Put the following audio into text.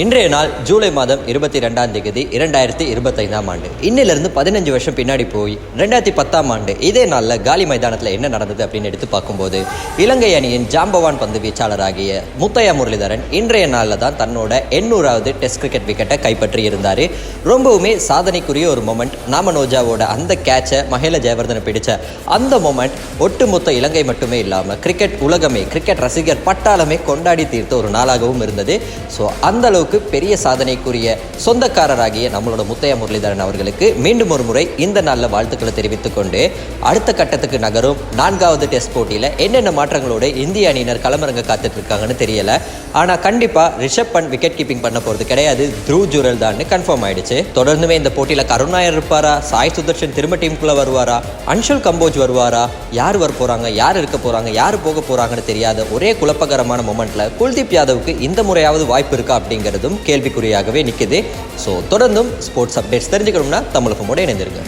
இன்றைய நாள் ஜூலை மாதம் இருபத்தி ரெண்டாம் தேதி இரண்டாயிரத்தி இருபத்தைந்தாம் ஆண்டு. இன்னிலிருந்து பதினஞ்சு வருஷம் பின்னாடி போய் ரெண்டாயிரத்தி பத்தாம் ஆண்டு இதே நாளில் காலி மைதானத்தில் என்ன நடந்தது அப்படின்னு எடுத்து பார்க்கும்போது இலங்கை அணியின் ஜாம்பவான் பந்து வீச்சாளராகிய முத்தையா முரளிதரன் இன்றைய நாளில் தான் தன்னோட எண்ணூறாவது டெஸ்ட் கிரிக்கெட் விக்கெட்டை கைப்பற்றி இருந்தார். ரொம்பவுமே சாதனைக்குரிய ஒரு மொமெண்ட் நாமனோஜாவோட அந்த கேட்சை மகேல ஜெயவர்தனை பிடிச்ச அந்த மொமெண்ட் ஒட்டுமொத்த இலங்கை மட்டுமே இல்லாமல் கிரிக்கெட் உலகமே கிரிக்கெட் ரசிகர் பட்டாளமே கொண்டாடி தீர்த்த ஒரு நாளாகவும் இருந்தது. ஸோ அந்த அளவுக்கு பெரிய சாதனைக்குரிய சொந்தக்காரராகிய நம்மளோட முத்தையா முரளிதரன் அவர்களுக்கு மீண்டும் ஒரு முறை இந்த நாளில் வாழ்த்துக்களை தெரிவித்துக் கொண்டு அடுத்த கட்டத்துக்கு நகரும் நான்காவது டெஸ்ட் போட்டியில் என்னென்ன மாற்றங்களோடு இந்திய அணியினர் களமிறங்க காத்துட்டு இருக்காங்கன்னு தெரியல. ஆனால் கண்டிப்பாக ரிஷப் பண்ட் விக்கெட் கீப்பிங் பண்ண போகிறது கிடையாது. த்ரூ ஜூரல் தான் கன்ஃபார்ம் ஆயிடுச்சு. தொடர்ந்துமே இந்த போட்டியில் கருணாயர் இருப்பாரா? சாய் சுதர்ஷன் திரும்ப டீமுக்குள்ளே வருவாரா? அன்ஷுல் கம்போஜ் வருவாரா? யார் வர போகிறாங்க யார் இருக்க போகிறாங்க யார் போக போகிறாங்கன்னு தெரியாத ஒரே குழப்பகரமான மொமெண்ட்டில் குல்தீப் யாதவுக்கு இந்த முறையாவது வாய்ப்பு இருக்கா அப்படிங்கிறதும் கேள்விக்குறியாகவே நிற்குது ஸோ தொடர்ந்தும் ஸ்போர்ட்ஸ் அப்டேட்ஸ் தெரிஞ்சுக்கணும்னா தமிழகமோடு இணைந்திருங்க.